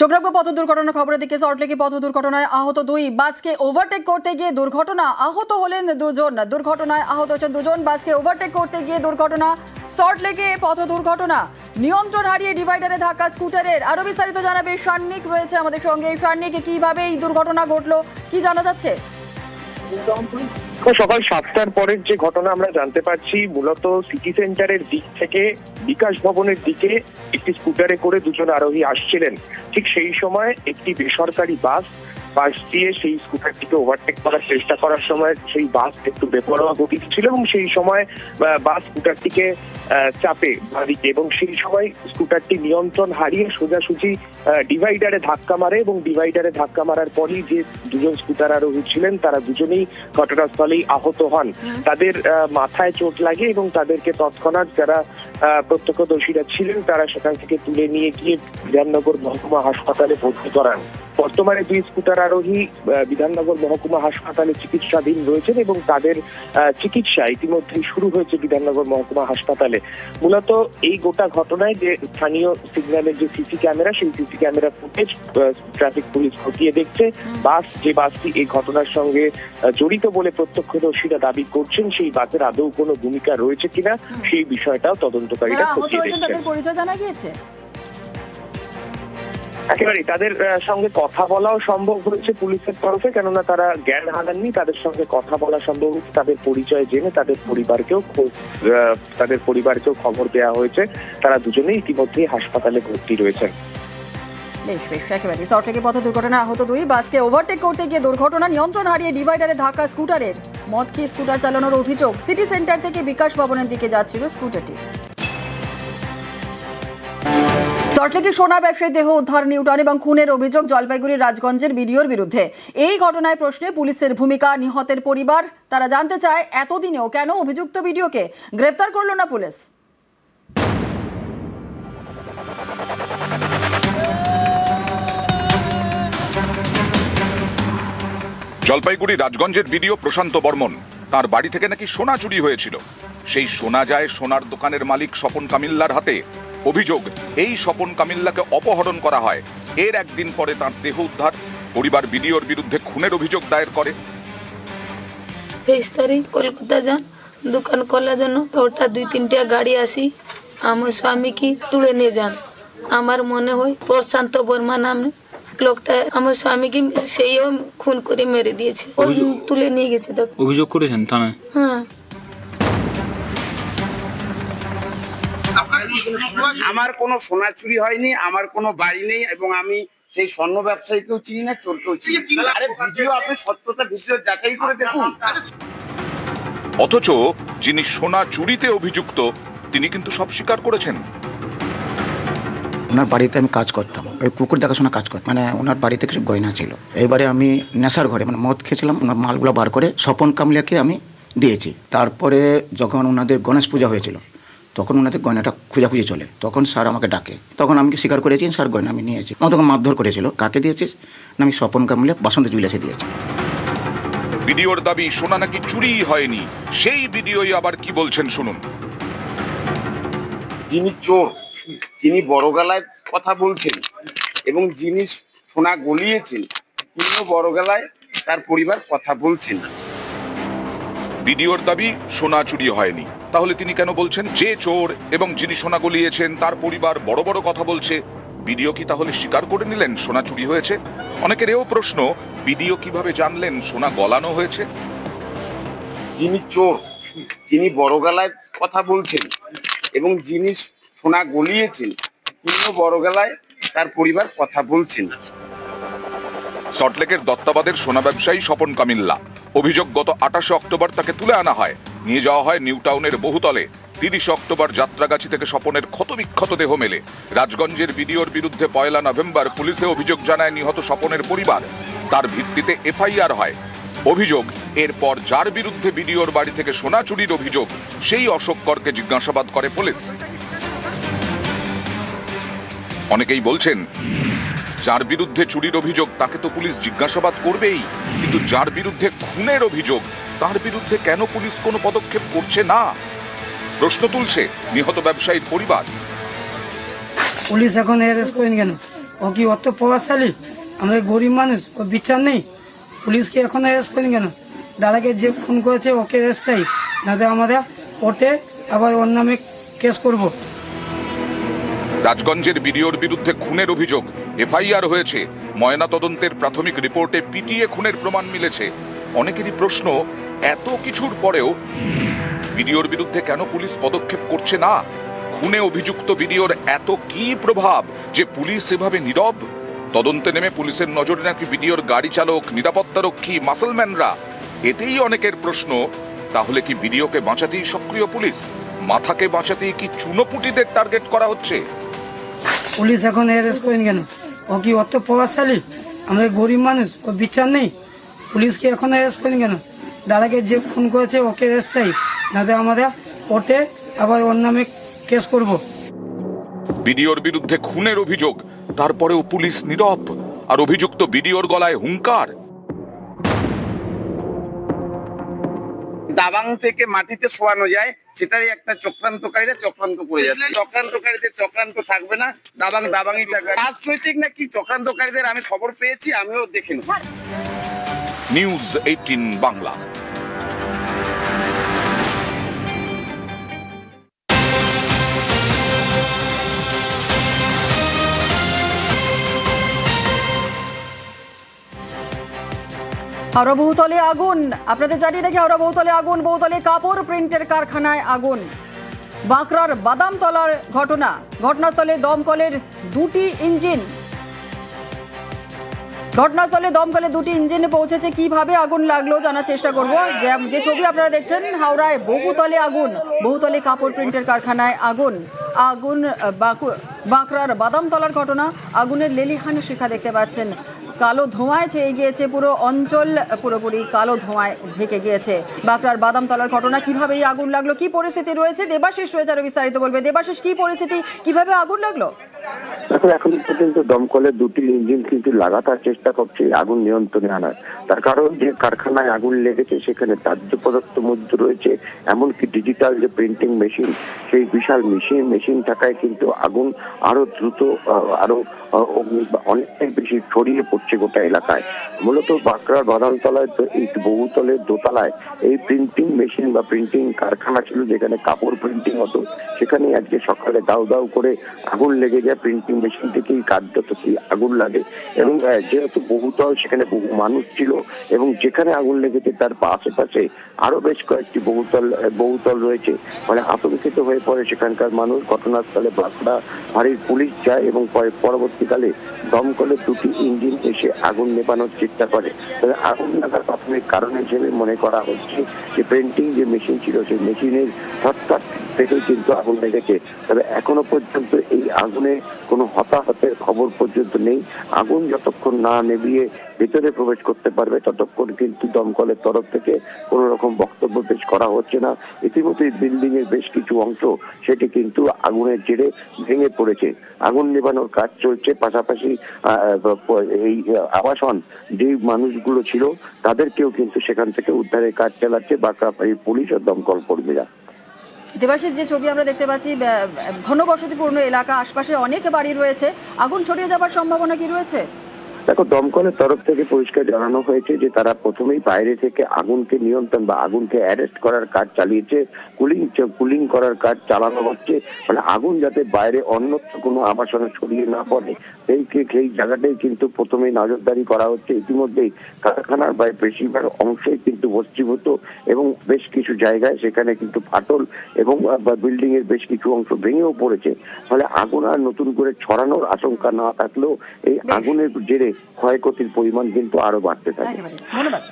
চোখ পথ দুর্ঘটনার খবরের দিকে। সল্টলেকে পথ দুর্ঘটনায় আহত দুই। বাসকে ওভারটেক করতে গিয়ে দুর্ঘটনা। আহত হলেন দুজন। দুর্ঘটনায় আহত হচ্ছেন দুজন। বাসকে ওভারটেক করতে গিয়ে দুর্ঘটনা। সল্টলেকে পথ দুর্ঘটনা। নিয়ন্ত্রণ হারিয়ে ডিভাইডারে ধাক্কা স্কুটারের আরও বিস্তারিত জানাবে সান্নিক রয়েছে আমাদের সঙ্গে। সান্নিক, কীভাবে এই দুর্ঘটনা ঘটলো? কি জানা যাচ্ছে? সকাল সাতটার পরের যে ঘটনা আমরা জানতে পারছি, মূলত সিটি সেন্টারের দিক থেকে, বিকাশ ভবনের দিকে একটি স্কুটারে করে দুজন আরোহী আসছিলেন। ঠিক সেই সময় একটি বেসরকারি বাস পাশ দিয়ে সেই স্কুটারটিকে ওভারটেক করার চেষ্টা করার সময় সেই বাস একটু বেপরোয়া গতিতে ছিল এবং সেই সময় বাস স্কুটারটিকে চাপে বাদিকে এবং সেই সময় স্কুটারটি নিয়ন্ত্রণ হারিয়ে সোজাসুজি ডিভাইডারে ধাক্কা মারে এবং ডিভাইডারে ধাক্কা মারার পরই যে দুজন স্কুটার আরোহী ছিলেন তারা দুজনেই ঘটনাস্থলেই আহত হন। তাদের মাথায় চোট লাগে এবং তাদেরকে তৎক্ষণাৎ যারা আহ, প্রত্যক্ষদর্শীরা ছিলেন তারা সেখান থেকে তুলে নিয়ে গিয়ে বিধাননগর মহকুমা হাসপাতালে ভর্তি করান। বর্তমানে দুই স্কুটার আরোহী বিধাননগর মহকুমা হাসপাতালে চিকিৎসাধীন রয়েছেন এবং তাদের চিকিৎসা ইতিমধ্যেই শুরু হয়েছে বিধাননগর মহকুমা হাসপাতালে। মূলত এই গোটা ঘটনায় যে স্থানীয় সিগন্যালের যে সিসি ক্যামেরা সেই CC camera footage traffic police খতিয়ে দেখছে। বাস যে বাসটি এই ঘটনার সঙ্গে জড়িত বলে প্রত্যক্ষদর্শীরা দাবি করছেন সেই বাসের আদৌ কোনো ভূমিকা রয়েছে কিনা সেই বিষয়টাও তদন্তকারীরা খতিয়ে তাদের পরিচয় জানা গিয়েছে? একেবারে তাদের সঙ্গে কথা বলাও সম্ভব হয়েছে পুলিশের তরফে, কেননা তারা জ্ঞান হারাননি, তাদের সঙ্গে কথা বলা সম্ভব হয়েছে, তাদের পরিচয় জেনে তাদের পরিবারকেও তাদের পরিবারকেও খবর দেওয়া হয়েছে। তারা দুজনেই ইতিমধ্যেই হাসপাতালে ভর্তি রয়েছেন। পথ দুই বাসকে ওভারটেক করতে গিয়ে দুর্ঘটনা নিয়ন্ত্রণ হারিয়ে ডিভাইডারে ধাক্কা স্কুটারের। মদ খেয়ে স্কুটার চালানোর অভিযোগ সিটি সেন্টার থেকে বিকাশ ভবনের দিকে যাচ্ছিল স্কুটারটি। সল্টলেকে সোনা ব্যবসায়ী দেহ উদ্ধার, নিউটন এবং খুনের অভিযোগ জলপাইগুড়ির রাজগঞ্জের বিডিওর বিরুদ্ধে। এই ঘটনায় প্রশ্নে পুলিশের ভূমিকা, নিহতের পরিবার, তারা জানতে চায়, এতদিনেও কেন অভিযুক্ত বিডিওকে গ্রেফতার করল না পুলিশ? জলপাইগুড়ি রাজগঞ্জের বিডিও প্রশান্ত বর্মন, তার বাড়ি থেকে নাকি সোনা চুরি হয়েছিল। সেই সোনা যায় সোনার দোকানের মালিক স্বপন কামিল্লার হাতে অভিযোগ এই স্বপন কামিল্লাকে অপহরণ করা হয়। এর একদিন পরে তার দেহ উদ্ধার পরিবার বিডিওর বিরুদ্ধে খুনের অভিযোগ দায়ের করে। তেইশ তারিখ কলকাতা যান দোকান খোলার জন্য ওটা দুই তিনটা গাড়ি আসি আমার স্বামীকে তুলে নিয়ে যান। আমার মনে হয় প্রশান্ত বর্মা নামে লোকটা আমার স্বামীকে সেইও খুন করে মেরে দিয়েছে। তুলে নিয়ে গেছে দেখ। অভিযোগ করেছেন থানায়? হ্যাঁ। আমার কোনো সোনা চুরি হয়নি আমার কোনো বাড়ি নেই এবং আমি সেই স্বর্ণ ব্যবসায়ীকেও চিনি না চোরকেও চিনি না। আরে ভিডিও আপনি সত্যতা ভিডিও যাচাই করে দেখুন। অথচ যিনি সোনা চুরিতে অভিযুক্ত তিনি কিন্তু সব স্বীকার করেছেন। ওনার বাড়িতে আমি কাজ করতাম ওই কুকুর দেখাশোনা কাজ করতাম মানে ওনার বাড়িতে কিছু গয়না ছিল। এইবারে আমি নেশার ঘরে মানে মদ খেয়েছিলাম ওনার মালগুলো বার করে স্বপন কামলিয়াকে আমি দিয়েছি। তারপরে যখন ওনাদের গণেশ পূজা হয়েছিল তখন ওনাদের গয়নাটা খুঁজাখুঁজি চলে। তখন স্যার আমাকে ডাকে। তখন আমি কি স্বীকার করেছি? স্যার গয়না আমি নিয়েছি। আমার তখন মারধর করেছিল। কাকে দিয়েছিস না আমি স্বপন কামলিয়া বাসন্ত জুইলাসে দিয়েছি। বিডিওর দাবি সোনা নাকি চুরি হয়নি? সেই ভিডিওই আবার কি বলছেন শুনুন। যিনি চোর যিনি বড় গলায় কথা বলছেন এবং যিনি সোনা গলিয়েছেন তিনিও বড় গলায় তার পরিবার কথা বলছেন। বিডিওর দাবি সোনা চুরি হয়নি। তাহলে তিনি কেন বলছেন যে চোর এবং যিনি সোনা গলিয়েছেন তার পরিবার বড় বড় কথা বলছে? বিডিও কি তাহলে স্বীকার করে নিলেন সোনা চুরি হয়েছে? অনেকের এও প্রশ্ন বিডিও কীভাবে জানলেন সোনা গলানো হয়েছে? যিনি চোর যিনি বড় গলায় কথা বলছেন এবং যিনি সোনা গলিয়েছেন তিনিও বড় গলায় তার পরিবার কথা বলছেন। সল্টলেকের দত্তাবাদের সোনা ব্যবসায়ী স্বপন কামিল্লা। অভিযোগ, গত আঠাশে অক্টোবর তাকে তুলে আনা হয়। নিয়ে যাওয়া হয় নিউ টাউনের বহুতলে। তিরিশে অক্টোবর যাত্রাগাছি থেকে স্বপনের ক্ষতবিক্ষত দেহ মেলে। রাজগঞ্জের বিডিওর বিরুদ্ধে পয়লা নভেম্বর পুলিশে অভিযোগ জানায় নিহত স্বপনের পরিবার। তার ভিত্তিতে এফআইআর হয়। অভিযোগ, এরপর যার বিরুদ্ধে বিডিওর বাড়ি থেকে সোনা চুরির অভিযোগ, সেই অশোক করকে জিজ্ঞাসাবাদ করে পুলিশ। অনেকেই বলছেন যার বিরুদ্ধে চুরির অভিযোগ তাকে তো পুলিশ জিজ্ঞাসাবাদ করবেই। কিন্তু যার বিরুদ্ধে খুনের অভিযোগ তার বিরুদ্ধে কেন পুলিশ কোনো পদক্ষেপ করছে না? প্রশ্ন তুলছে নিহত ব্যবসায়ীর পরিবার। পুলিশ এখন অ্যারেস্ট করেন কেন? ও কি অত প্রভাবশালী? আমরা গরিব মানুষ? ও বিচার নেই? পুলিশকে এখন অ্যারেস্ট করেন কেন? দাদাকে যে ফোন করেছে ওকে অ্যারেস্ট চাই। নাহলে আমাদের কোর্টে আবার ওর নামে কেস করব। রাজগঞ্জের বিডিওর বিরুদ্ধে খুনের অভিযোগ এফআইআর হয়েছে। ময়না তদন্তের প্রাথমিক রিপোর্টে পিটিএ খুনের প্রমাণ মিলেছে। অনেকেরই প্রশ্ন, এত কিছুর পরেও বিডিওর বিরুদ্ধে কেন পুলিশ পদক্ষেপ করছে না? খুনে অভিযুক্ত বিডিওর এত কি প্রভাব যে পুলিশ এভাবে নীরব? তদন্তে নেমে পুলিশের নজরে নাকি বিডিওর গাড়ি চালক নিরাপত্তারক্ষী মাসলম্যানরা? এতেই অনেকের প্রশ্ন, তাহলে কি বিডিওকে বাঁচাতেই সক্রিয় পুলিশ? মাথাকে বাঁচাতেই কি চুনোপুটিদের টার্গেট করা হচ্ছে? পুলিশ এখন অ্যারেস্ট করেন কেন? ও কি অত প্রভাবশালী? আমরা গরিব মানুষ, ও বিচার নেই। পুলিশকে এখন অ্যারেস্ট করেন কেন? দাদাকে যে ফোন করেছে, ওকে অ্যারেস্ট চাই। নাহলে আমরা কোর্টে আবার ওর নামে কেস করব। বিডিওর বিরুদ্ধে খুনের অভিযোগ, তারপরেও পুলিশ নীরব, আর অভিযুক্ত বিডিওর গলায় হুঙ্কার। দাবাং থেকে মাটিতে শোয়ানো যায় সেটাই একটা চক্রান্তকারীরা চক্রান্ত করে যাচ্ছে। চক্রান্তকারীদের চক্রান্ত থাকবে না, দাবাং দাবাংই থাকবে। রাজনৈতিক না কি চক্রান্তকারীদের আমি খবর পেয়েছি, আমিও দেখিনি নিউজ এইটিন বাংলা। হাওড়া বহুতলে আগুন। আপনাদের জানিয়ে রাখি, হাওড়া বহুতলে আগুন, বহুতলে কাপড় প্রিন্টের কারখানায় আগুন। বাঁকড়ার বাদামতলার ঘটনা। ঘটনাস্থলে দমকলের দুটি ইঞ্জিন। ঘটনাস্থলে দমকলে দুটি ইঞ্জিন পৌঁছেছে। কীভাবে আগুন লাগল জানার চেষ্টা করব। যে ছবি আপনারা দেখছেন, হাওড়ায় বহুতলে আগুন, বহুতলে কাপড় প্রিন্টের কারখানায় আগুন। আগুন বাঁকড়ার বাদামতলার ঘটনা। আগুনের লেলিহান শিখা দেখতে পাচ্ছেন। কালো ধোঁয়ায় ছেয়ে গিয়েছে পুরো অঞ্চল, পুরোপুরি কালো ধোঁয়ায় ঢেকে গিয়েছে। বাঁকড়ার বাদামতলার ঘটনা, কীভাবে আগুন লাগল, কি পরিস্থিতি রয়েছে? দেবাশিস রয়েছে আরও বিস্তারিত বলবে। দেবাশিস, কি পরিস্থিতি? কীভাবে আগুন লাগল? এখন এখন পর্যন্ত দমকলের দুটি ইঞ্জিন কিন্তু লাগাতার চেষ্টা করছে, আগুন নিয়ন্ত্রণে আনার। তার কারণ যে কারখানায় আগুন লেগেছে, সেখানে দাহ্য পদার্থ মধ্যে রয়েছে, এমনকি ডিজিটাল যে প্রিন্টিং মেশিন সেই বিশাল মেশিন মেশিন থাকায় কিন্তু আগুন আরও দ্রুত আরও অনেকটাই বেশি ছড়িয়ে পড়ছে গোটা এলাকায়। মূলত বাঁকড়ার তো এই বহুতলের দোতলায় এই প্রিন্টিং মেশিন বা প্রিন্টিং কারখানা ছিল, যেখানে কাপড় প্রিন্টিং হতো। সেখানে আজকে সকালে দাউ দাউ করে আগুন লেগে যায় প্রিন্টিং মেশিন থেকেই কার্যত সেই আগুন লাগে। এবং যেহেতু বহুতল, সেখানে বহু মানুষ ছিল, এবং যেখানে আগুন লেগেছে তার আশেপাশে আরও বেশ কয়েকটি বহুতল বহুতল রয়েছে। মানে আতঙ্কিত হয়ে পড়ে সেখানকার মানুষ। ঘটনাস্থলে বাঁকড়া ফাঁড়ির পুলিশ যায় এবং পরে পরবর্তীকালে দমকলের দুটি ইঞ্জিন এসে আগুন নেবানোর চেষ্টা করে। তবে আগুন লাগার প্রাথমিক কারণ হিসেবে মনে করা হচ্ছে যে প্রিন্টিং যে মেশিন ছিল, সেই মেশিনের শর্টকাট থেকেই কিন্তু আগুন লেগেছে। তবে এখনও পর্যন্ত এই আগুনে কোনো হতাহতের খবর পর্যন্ত নেই। আগুন যতক্ষণ না নেভিয়ে ভেতরে প্রবেশ করতে পারবে, ততক্ষণ কিন্তু দমকলের তরফ থেকে কোনো রকম বক্তব্য পেশ করা হচ্ছে না। ইতিমধ্যে বিল্ডিং এর বেশ কিছু অংশ সেটি কিন্তু আগুনের জেরে ভেঙে পড়েছে। আগুন নেবানোর কাজ চলছে। পাশাপাশি এই আবাসন যে মানুষগুলো ছিল, তাদেরকেও কিন্তু সেখান থেকে উদ্ধারের কাজ চালাচ্ছে বাঁকড়া পুলিশ ও দমকল কর্মীরা। দেবাশিস, যে ছবি আমরা দেখতে পাচ্ছি ঘন ঘনবসতিপূর্ণ এলাকা, আশপাশে অনেক বাড়ি রয়েছে। আগুন ছড়িয়ে যাবার সম্ভাবনা কি রয়েছে? দেখো দমকলের তরফ থেকে পরিষ্কার জানানো হয়েছে যে তারা প্রথমেই বাইরে থেকে আগুনকে নিয়ন্ত্রণ বা আগুনকে অ্যারেস্ট করার কাজ চালিয়েছে কুলিং কুলিং করার কাজ চালানো হচ্ছে। মানে আগুন যাতে বাইরে অন্যত্র কোনো আবাসনে ছড়িয়ে না পড়ে সেই সেই জায়গাটাই কিন্তু প্রথমেই নজরদারি করা হচ্ছে। ইতিমধ্যেই কারখানার বা বেশিরভাগ অংশই কিন্তু বস্তিভূত এবং বেশ কিছু জায়গায় সেখানে কিন্তু ফাটল এবং বিল্ডিং এর বেশ কিছু অংশ ভেঙেও পড়েছে। ফলে আগুন আর নতুন করে ছড়ানোর আশঙ্কা না থাকলেও এই আগুনের জেরে ক্ষয়ক্ষতির পরিমাণ কিন্তু আরও বাড়তে থাকে। ধন্যবাদ।